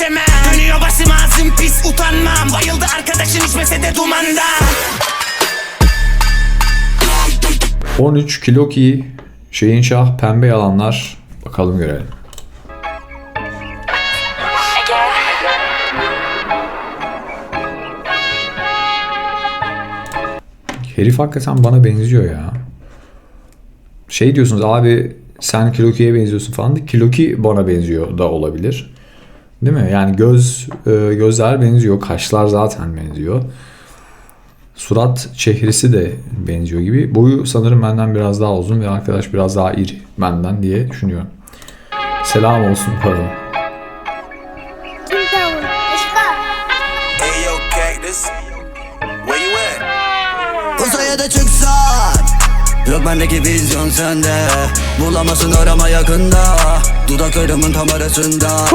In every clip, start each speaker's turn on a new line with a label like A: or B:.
A: değişemem Dönüyor başım ağzım pis utanmam Bayıldı arkadaşın içmese de dumanda
B: 13 Kiloki, Şeyin Şah, Pembe Yalanlar. Bakalım görelim. Herif hakikaten bana benziyor ya. Şey diyorsunuz abi sen Kiloki'ye benziyorsun falan. da Kiloki bana benziyor da olabilir. Değil mi? Yani göz e, gözler benziyor, kaşlar zaten benziyor. Surat çehresi de benziyor gibi. Boyu sanırım benden biraz daha uzun ve arkadaş biraz daha iri benden diye düşünüyorum. Selam olsun
C: at?
D: Uzaya da çıksan Yok bendeki vizyon sende Bulamazsın arama yakında Dudaklarımın tam arasında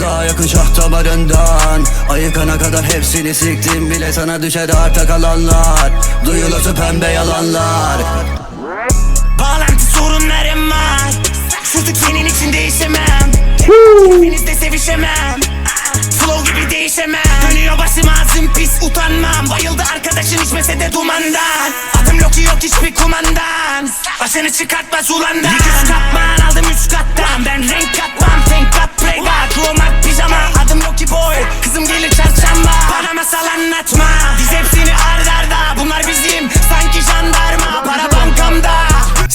D: Daha yakın şah damarından. Ayıkana kadar hepsini siktim bile Sana düşer arta kalanlar. Duyulası pembe yalanlar.
A: Bağlantı sorunlarım var. Sırtık senin için değişemem. Hepinizde sevişemem. Flow gibi değişemem. Dönüyor başım ağzım pis utanmam. Bayıldı arkadaşın içmese de dumandan. Adım Loki yok hiçbir kumandan. Başını çıkartma sulandan Yıkız katman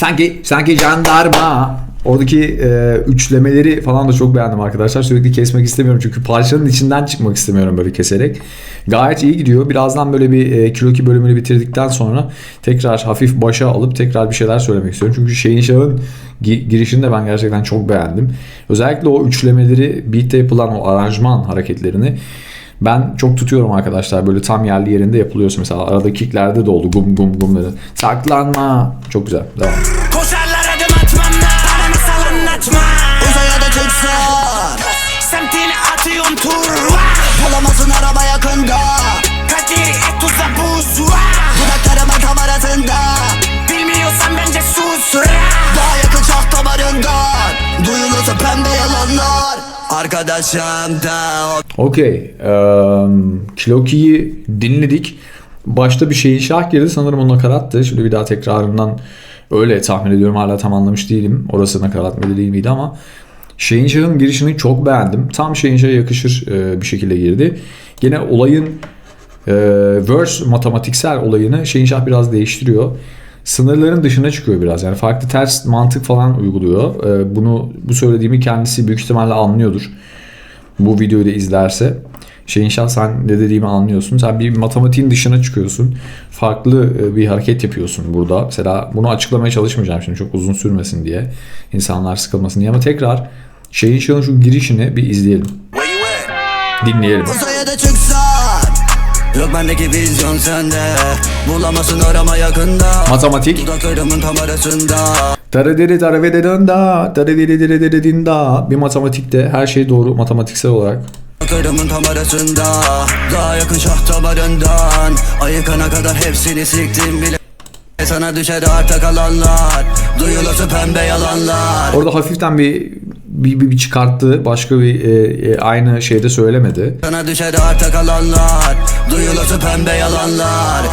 A: Sanki
B: sanki jandarma. Oradaki e, üçlemeleri falan da çok beğendim arkadaşlar. Sürekli kesmek istemiyorum çünkü parçanın içinden çıkmak istemiyorum böyle keserek. Gayet iyi gidiyor. Birazdan böyle bir e, kiloki bölümünü bitirdikten sonra tekrar hafif başa alıp tekrar bir şeyler söylemek istiyorum. Çünkü şeyin şahın gi- girişini de ben gerçekten çok beğendim. Özellikle o üçlemeleri, beat'te yapılan o aranjman hareketlerini ben çok tutuyorum arkadaşlar. Böyle tam yerli yerinde yapılıyorsa mesela arada kicklerde de oldu. Gum gum gum dedi. Saklanma. Çok güzel. Devam.
A: Koşarlar adım atmam da Bana masal anlatma
D: Uzaya da çıksan
A: Semtini atıyorum tur Vah!
D: Bulamazsın arama yakında
A: Kadir et tuzla buz Vah!
D: Dudaklarımın tam arasında
A: Bilmiyorsan bence sus!
D: Daha yakın şah damarından Duyulursa pembe yalanlar Arkadaşım da o
B: Okey. Eee Kiloki'yi dinledik. Başta bir şeyin şah girdi. Sanırım o nakarattı. Şimdi bir daha tekrarından öyle tahmin ediyorum. Hala tam anlamış değilim. Orası nakarat mıydı değil miydi ama Şeyin Şah'ın girişini çok beğendim. Tam Şeyin Şah'a yakışır e, bir şekilde girdi. Gene olayın e, verse matematiksel olayını Şeyin Şah biraz değiştiriyor. Sınırların dışına çıkıyor biraz. Yani farklı ters mantık falan uyguluyor. E, bunu bu söylediğimi kendisi büyük ihtimalle anlıyordur bu videoyu da izlerse şeyin şah sen ne dediğimi anlıyorsun. Sen bir matematiğin dışına çıkıyorsun. Farklı e, bir hareket yapıyorsun burada. Mesela bunu açıklamaya çalışmayacağım şimdi çok uzun sürmesin diye. insanlar sıkılmasın diye ama tekrar şeyin şahın şu girişini bir izleyelim. Dinleyelim.
D: Uzaya Yok bendeki vizyon sende Bulamazsın arama yakında
B: Matematik.
D: Dudaklarımın tam arasında
B: Taradiri taravededanda, taradiri dire dire dinda. Bir matematikte her şey doğru matematiksel olarak.
D: Dudaklarımın tam arasında Daha yakın şah damarından Ayıkana kadar hepsini siktim bile Sana düşer arta kalanlar Duyulası pembe yalanlar
B: Orada hafiften bir bir, bir, bir çıkarttı. Başka bir e, e, aynı şeyde söylemedi.
D: Sana düşer arta kalanlar Duyulası pembe yalanlar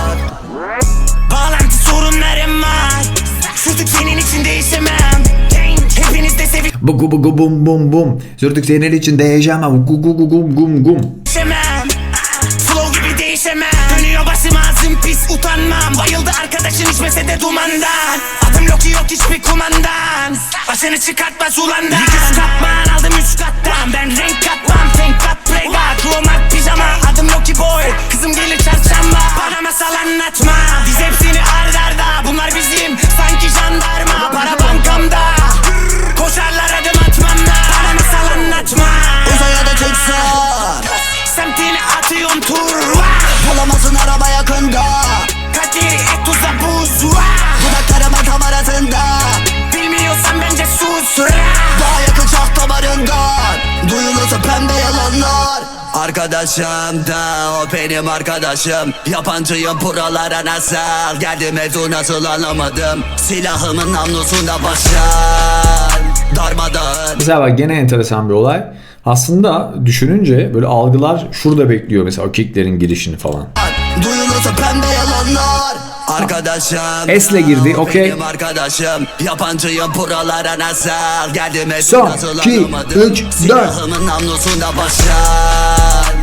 A: Sırtık senin için değişemem. Hepinizde
B: Bugu bugu bum bum bum. Sürdük senin için değeceğim ama gu gu gu gum gum gum.
A: sevişemem Flow gibi değişemem. Dönüyor başım ağzım pis utanmam. Bayıldı arkadaşın içmese de dumandan. Adım Loki yok hiçbir kumandan. Başını çıkartma sulandan Yıkız katman aldım üst kattan. Ben renk katmam tank kat Kromak pijama adım Loki boy. Kızım gelir çarşamba Bana masal anlatma. Biz hepsini ard arda Bunlar bizim sanki jandarma. Para bankamda Koşarlar
D: Arkadaşım da o benim arkadaşım Yabancıyım buralara nasıl Geldi mevzu nasıl anlamadım Silahımın namlusunda başım Darmadağın
B: Mesela bak gene enteresan bir olay. Aslında düşününce böyle algılar şurada bekliyor mesela o kicklerin girişini falan.
D: Duyulursa pembe yalanlar Arkadaşım
B: Esle girdi, okey.
D: Arkadaşım Yabancıyım buralara nasıl Geldim
B: Son,
D: nasıl
B: iki,
D: anlamadım.
B: üç, dört.
D: Silahımın namlusunda başlar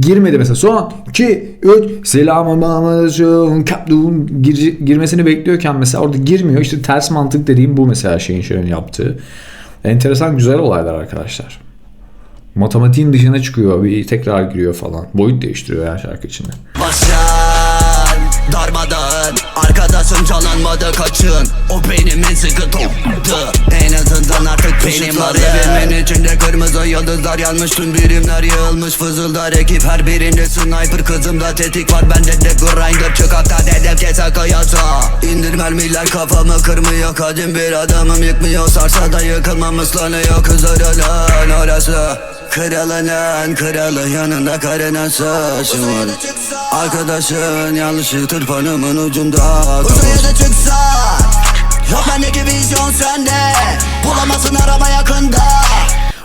B: Girmedi mesela. Son 2 3 selamun aleyküm gir, girmesini bekliyorken mesela orada girmiyor. İşte ters mantık dediğim bu mesela şeyin şeyin yaptığı. Enteresan güzel olaylar arkadaşlar. Matematiğin dışına çıkıyor. Bir tekrar giriyor falan. Boyut değiştiriyor yani şarkı içinde.
D: başlar Darmadan Arkadaşım çalınmadı kaçın. O beynimin sıkı topladı En azından artık benim var Evimin içinde kırmızı yıldızlar yanmış Tüm birimler yığılmış fızıldar Ekip her birinde sniper Kızımda tetik var. Bende de grinder Çık hatta dedem kese kıyasa İndir mermiler kafamı kırmıyor Kadim bir adamım. Yıkmıyor Sarsa da yıkılmam ıslanıyor Kızarılan orası Kralının kralı yanında karının saçı var Arkadaşın yanlışı tırpanımın ucunda. Uzaya da çıksa. Yok bendeki vizyon sende. Bulamazsın arama yakında.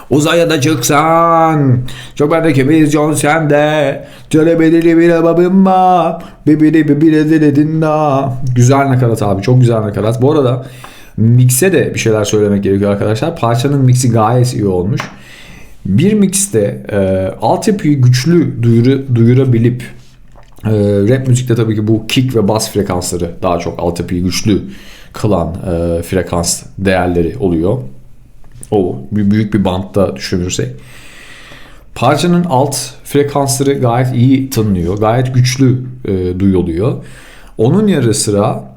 B: Uzaya da çıksan Çok bendeki vizyon sende. Şöyle belirli bir babım var. Bibiri bibiri diledin da Güzel nakarat abi çok güzel nakarat. Bu arada Mix'e de bir şeyler söylemek gerekiyor arkadaşlar. Parçanın mixi gayet iyi olmuş Bir mixte e, altyapıyı güçlü duyuru, duyurabilip e, rap müzikte tabii ki bu kick ve bas frekansları daha çok altyapıyı güçlü kılan e, frekans değerleri oluyor. O büyük bir bantta düşünürsek. Parçanın alt frekansları gayet iyi tınlıyor. Gayet güçlü e, duyuluyor. Onun yarı sıra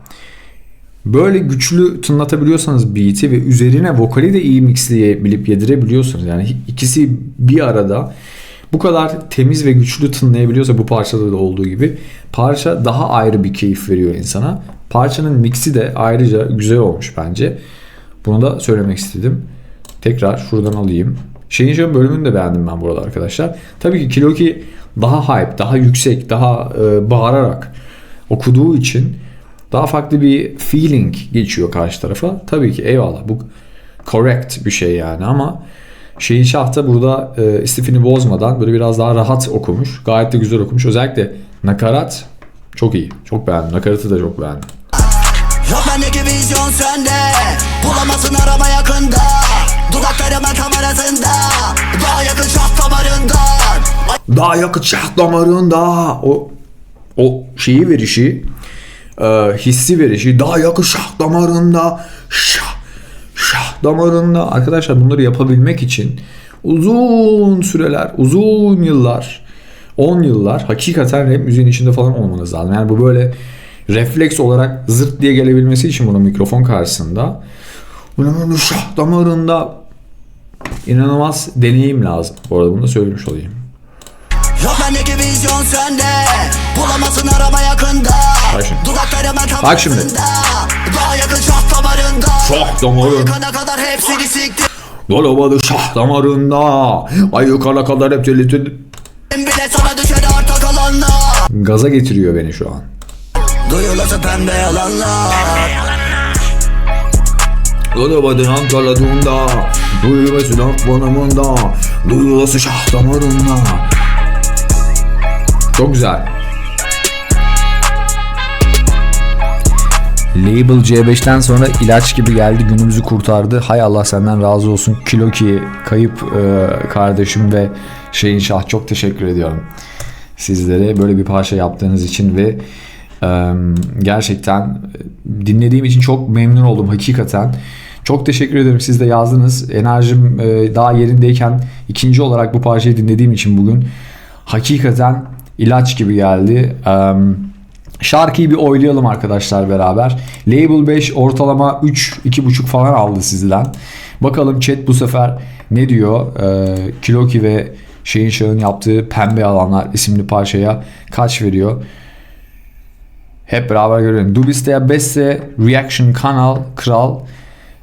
B: böyle güçlü tınlatabiliyorsanız beat'i ve üzerine vokali de iyi mixleyebilip yedirebiliyorsanız yani ikisi bir arada bu kadar temiz ve güçlü tınlayabiliyorsa bu parçada da olduğu gibi parça daha ayrı bir keyif veriyor insana. Parçanın mixi de ayrıca güzel olmuş bence. Bunu da söylemek istedim. Tekrar şuradan alayım. Şeyin Şah'ın bölümünü de beğendim ben burada arkadaşlar. Tabii ki Kiloki daha hype, daha yüksek, daha e, bağırarak okuduğu için daha farklı bir feeling geçiyor karşı tarafa. Tabii ki eyvallah bu correct bir şey yani ama Şeyin Şah da burada e, istifini bozmadan böyle biraz daha rahat okumuş. Gayet de güzel okumuş. Özellikle nakarat çok iyi. Çok beğendim. Nakaratı da çok beğendim.
D: Yok bendeki vizyon sende Bulamazsın arama yakında Dudaklarımın tam arasında Daha yakın şah damarından
B: Daha yakıt şah damarında o o şeyi verişi e, hissi verişi daha yakın şah damarında şah şah damarında arkadaşlar bunları yapabilmek için uzun süreler uzun yıllar 10 yıllar hakikaten rap müziğin içinde falan olmanız lazım. Yani bu böyle refleks olarak zırt diye gelebilmesi için bunun mikrofon karşısında şah damarında inanılmaz deneyim lazım. Bu arada bunu da söylemiş olayım.
D: Yok bendeki vizyon sende Bulamazsın arama yakında
B: Bak şimdi.
D: Dudaklarımın tam
B: Bak şimdi.
D: Daha yakın şah damarından
B: Şah damarı.
D: Yakana kadar hepsini siktim
B: Dolamadı şah damarında. Ay yukarı kadar hep tellitin.
D: bile sana düşer arta kalanlar
B: Gaza getiriyor beni şu an.
D: Duyulursa pembe yalanlar
B: Dolamadı Ankara'dığında. Duyulması lafmanımında. Duyulası şah damarında. Çok güzel. Label C5'ten sonra ilaç gibi geldi günümüzü kurtardı. Hay Allah senden razı olsun. Kiloki kayıp e, kardeşim ve Şeyin Şah çok teşekkür ediyorum. Sizlere böyle bir parça yaptığınız için ve e, gerçekten dinlediğim için çok memnun oldum hakikaten. Çok teşekkür ederim. Siz de yazdınız. Enerjim e, daha yerindeyken ikinci olarak bu parçayı dinlediğim için bugün hakikaten ilaç gibi geldi. Şarkıyı bir oylayalım arkadaşlar beraber. Label 5 ortalama 3 2.5 falan aldı sizden. Bakalım chat bu sefer ne diyor? Ee, Kiloki ve Şeyin Şah'ın yaptığı Pembe Alanlar isimli parçaya kaç veriyor? Hep beraber görelim. Du bist der beste Reaction Kanal Kral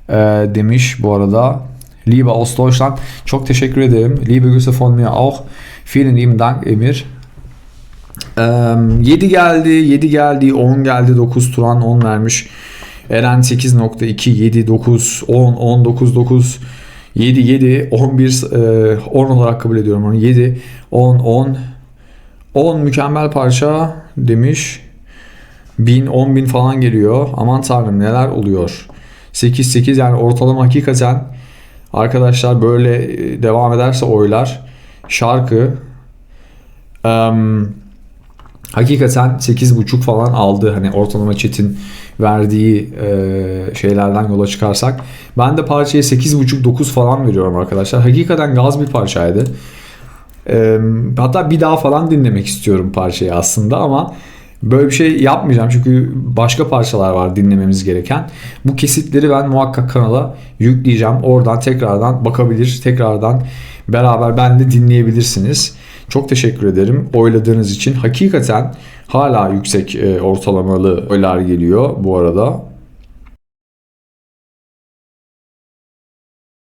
B: e, demiş bu arada. Liebe aus Deutschland. Çok teşekkür ederim. Liebe Grüße von mir auch. Vielen lieben Dank Emir. 7 geldi, 7 geldi, 10 geldi, 9 Turan 10 vermiş. Eren 8.2, 7, 9, 10, 19, 9, 7 7 11 e, 10 olarak kabul ediyorum onu. 7 10 10 10 mükemmel parça demiş. 1000 10 bin falan geliyor. Aman tanrım neler oluyor. 8 8 yani ortalama hakikaten arkadaşlar böyle e, devam ederse oylar şarkı em, hakikaten 8.5 falan aldı. Hani ortalama chat'in verdiği e, şeylerden yola çıkarsak. Ben de parçaya 8.5-9 falan veriyorum arkadaşlar. Hakikaten gaz bir parçaydı. E, hatta bir daha falan dinlemek istiyorum parçayı aslında ama böyle bir şey yapmayacağım çünkü başka parçalar var dinlememiz gereken. Bu kesitleri ben muhakkak kanala yükleyeceğim. Oradan tekrardan bakabilir, tekrardan beraber ben de dinleyebilirsiniz. Çok teşekkür ederim oyladığınız için. Hakikaten hala yüksek e, ortalamalı oylar geliyor bu arada.